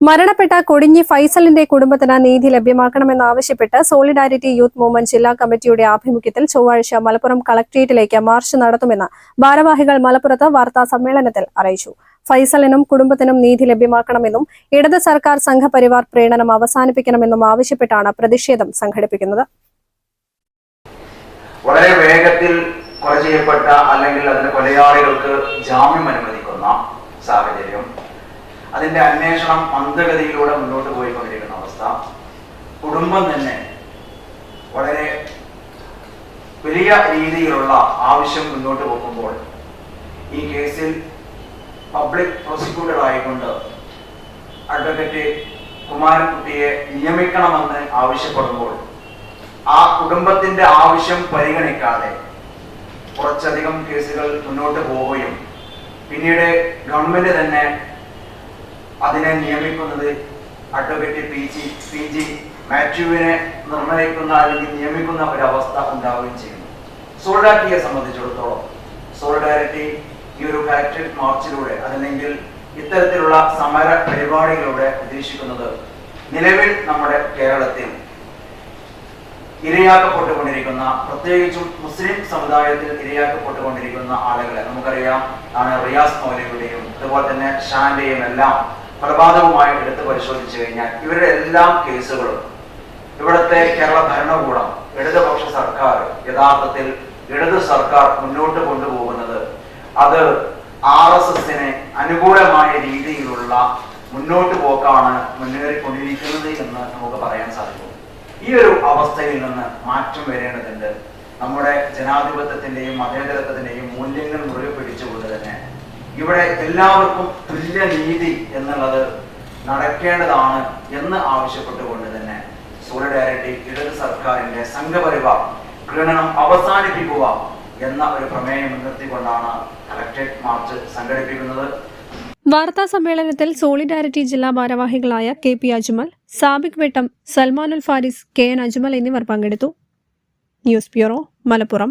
മരണപ്പെട്ട കൊടിഞ്ഞി ഫൈസലിന്റെ കുടുംബത്തിന് നീതി ലഭ്യമാക്കണമെന്നാവശ്യപ്പെട്ട് സോളിഡാരിറ്റി യൂത്ത് മൂവ്മെന്റ് ജില്ലാ കമ്മിറ്റിയുടെ ആഭിമുഖ്യത്തിൽ ചൊവ്വാഴ്ച മലപ്പുറം കളക്ട്രേറ്റിലേക്ക് മാർച്ച് നടത്തുമെന്ന് ഭാരവാഹികൾ മലപ്പുറത്ത് വാർത്താ സമ്മേളനത്തിൽ അറിയിച്ചു. ഫൈസലിനും കുടുംബത്തിനും നീതി ലഭ്യമാക്കണമെന്നും ഇടത് സർക്കാർ സംഘപരിവാർ പ്രീണനം അവസാനിപ്പിക്കണമെന്നും ആവശ്യപ്പെട്ടാണ് പ്രതിഷേധം സംഘടിപ്പിക്കുന്നത്. വളരെ വേഗത്തിൽ അല്ലെങ്കിൽ കൊലയാളികൾക്ക് ജാമ്യം സാഹചര്യം അതിന്റെ അന്വേഷണം മന്ദഗതിയിലൂടെ മുന്നോട്ട് പോയിക്കൊണ്ടിരിക്കുന്ന അവസ്ഥ. കുടുംബം തന്നെ വളരെ വലിയ രീതിയിലുള്ള ആവശ്യം മുന്നോട്ട് പോകുമ്പോൾ ഈ കേസിൽ പബ്ലിക് പ്രോസിക്യൂട്ടർ ആയിക്കൊണ്ട് അഡ്വക്കേറ്റ് കുമാരൻകുട്ടിയെ നിയമിക്കണമെന്ന് ആവശ്യപ്പെടുമ്പോൾ ആ കുടുംബത്തിന്റെ ആവശ്യം പരിഗണിക്കാതെ കുറച്ചധികം കേസുകൾ മുന്നോട്ട് പോവുകയും പിന്നീട് ഗവൺമെന്റ് തന്നെ അതിനെ നിയമിക്കുന്നത് advocate P G P G മാത്യുവിനെ നിർണയിക്കുന്ന അല്ലെങ്കിൽ നിയമിക്കുന്ന ഒരവസ്ഥ ഉണ്ടാവുകയും ചെയ്യുന്നു. സോളിഡാരിറ്റിയെ സംബന്ധിച്ചിടത്തോളം സോളിഡാരിറ്റി ഈ ഒരു കളക്ടറേറ്റ് മാർച്ചിലൂടെ അതല്ലെങ്കിൽ ഇത്തരത്തിലുള്ള സമര പരിപാടികളിലൂടെ ഉദ്ദേശിക്കുന്നത് നിലവിൽ നമ്മുടെ കേരളത്തിൽ ഇരയാക്കപ്പെട്ടുകൊണ്ടിരിക്കുന്ന പ്രത്യേകിച്ചും മുസ്ലിം സമുദായത്തിൽ ഇരയാക്കപ്പെട്ടുകൊണ്ടിരിക്കുന്ന ആളുകളെ നമുക്കറിയാം. ആണ് റിയാസ് മൗലയുടെയും അതുപോലെ തന്നെ ഷാന്റെയും എല്ലാം കൊലപാതകവുമായി എടുത്ത് പരിശോധിച്ചു കഴിഞ്ഞാൽ ഇവരുടെ എല്ലാ കേസുകളും ഇവിടുത്തെ കേരള ഭരണകൂടം ഇടതുപക്ഷ സർക്കാർ യഥാർത്ഥത്തിൽ ഇടതു സർക്കാർ മുന്നോട്ട് കൊണ്ടുപോകുന്നത് അത് ആർ എസ് എസിന് അനുകൂലമായ രീതിയിലുള്ള മുന്നോട്ട് പോക്കാണ് മുന്നേറിക്കൊണ്ടിരിക്കുന്നത് എന്ന് നമുക്ക് പറയാൻ സാധിക്കും. ഈ ഒരു അവസ്ഥയിൽ നിന്ന് മാറ്റം വരേണ്ടതുണ്ട്. നമ്മുടെ ജനാധിപത്യത്തിന്റെയും മതേതരത്വത്തിന്റെയും മൂല്യങ്ങൾ മുറുകെ പിടിച്ചുകൊണ്ട് തന്നെ ഇവിടെ എല്ലാവർക്കും തുല്യ നീതി എന്നുള്ളത് നടക്കേണ്ടതാണ് എന്ന് ആവശ്യപ്പെട്ടുകൊണ്ട് തന്നെ സോളിഡാരിറ്റി ഇടത് സർക്കാരിന്റെ സംഘപരിവാർ പ്രീണനം അവസാനിപ്പിക്കുക എന്ന ഒരു പ്രമേയം മുൻനിർത്തിക്കൊണ്ടാണ് കളക്ടറേറ്റ് മാർച്ച് സംഘടിപ്പിക്കുന്നത്. വാർത്താ സമ്മേളനത്തിൽ സോളിഡാരിറ്റി ജില്ലാ ഭാരവാഹികളായ K P Ajmal Sabik Vettam Salmanul Faris K N Ajmal എന്നിവർ പങ്കെടുത്തു. News bureau Malappuram.